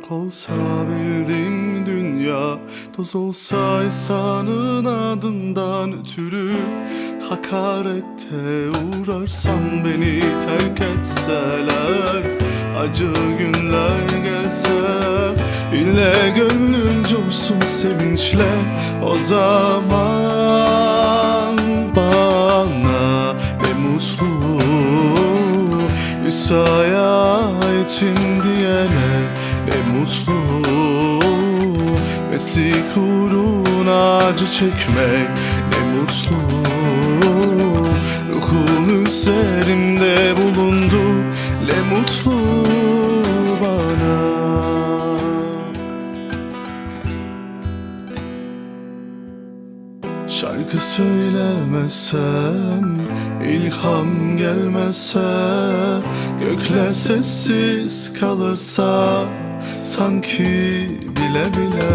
Yok olsa bildiğim dünya Toz olsa İsa'nın adından ötürü Hakarette uğrarsam beni terk etseler Acı günler gelse Bile gönlüm coşsun sevinçle O zaman İsa'ya aitim diyene ne mutlu Mesih uğruna acı çekmek ne mutlu. Ruhun üzerimde bulundu ne mutlu bana. Şarkı söylemesem, ilham gelmese Gökler sessiz kalırsa Sanki bile bile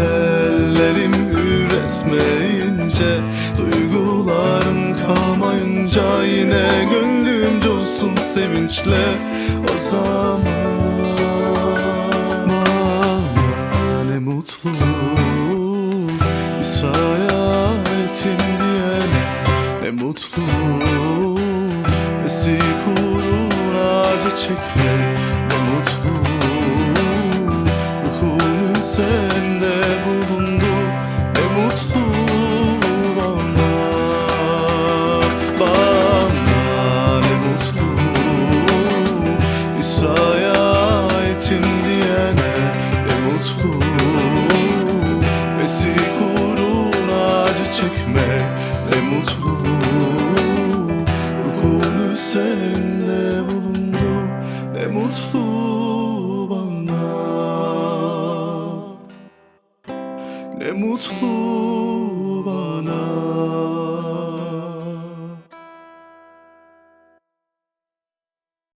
ellerim üretmeyince Duygularım kalmayınca yine gönlüm coşsun sevinçle O zaman. Bana ne mutlu İsa'ya aitim diyene ne mutlu Mesih uğruna çekmek ne mutlu. Ruhun üzerinde bulundu ne mutlu bana. Bana ne mutlu. İsa'ya aitim diyene ne mutlu. Mesih uğruna acı çekmek ne mutlu bana. Ne mutlu bana